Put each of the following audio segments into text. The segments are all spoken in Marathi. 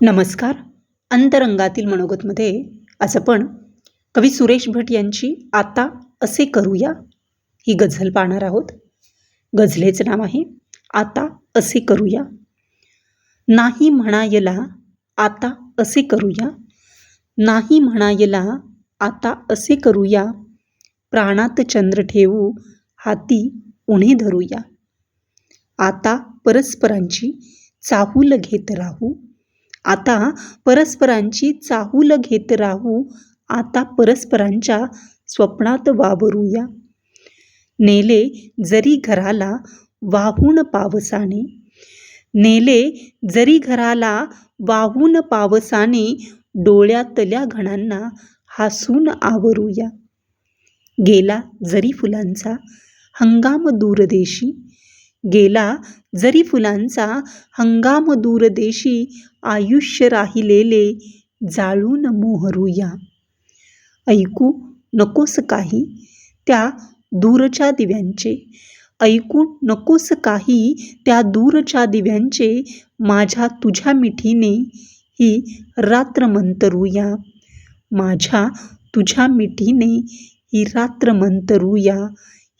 नमस्कार. अंतरंगातील मनोगतमध्ये आज आपण कवी सुरेश भट यांची आता असे करूया ही गझल पाहणार आहोत. गझलेचं नाव आहे आता असे करूया. नाही म्हणायला आता असे करूया. नाही म्हणायला आता असे करूया. प्राणात चंद्र ठेवू हाती उणे धरूया. आता परस्परांची चाहूल घेत राहू आता परस्परांची चाहूल घेत राहू आता परस्परांच्या स्वप्नात वावरूया. नेले जरी घराला वाहून पावसाने नेले जरी घराला वाहून पावसाने डोळ्यातल्या घणांना हसून आवरूया. गेला जरी फुलांचा हंगाम दूरदेशी गेला जरी फुलांचा हंगाम दूरदेशी आयुष्य राहिलेले जाळून मोहरूया. ऐकू नकोस काही त्या दूरच्या दिव्यांचे. ऐकू नकोस काही त्या दूरच्या दिव्यांचे. माझ्या तुझ्या मिठीने ही रात्र मंतरूया. माझ्या तुझ्या मिठीने ही रात्र मंतरूया.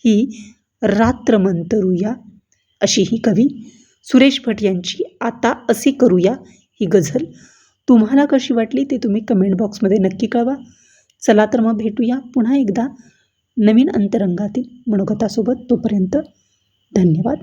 ही रात्र मंतरूया. अशी ही कवी सुरेश भट यांची आता असे करूया ही गझल. तुम्हाला कशी वाटली ते तुम्ही कमेंट बॉक्समध्ये नक्की कळवा. चला तर मग भेटूया पुन्हा एकदा नवीन अंतरंगातील मनोगतासोबत. तोपर्यंत धन्यवाद.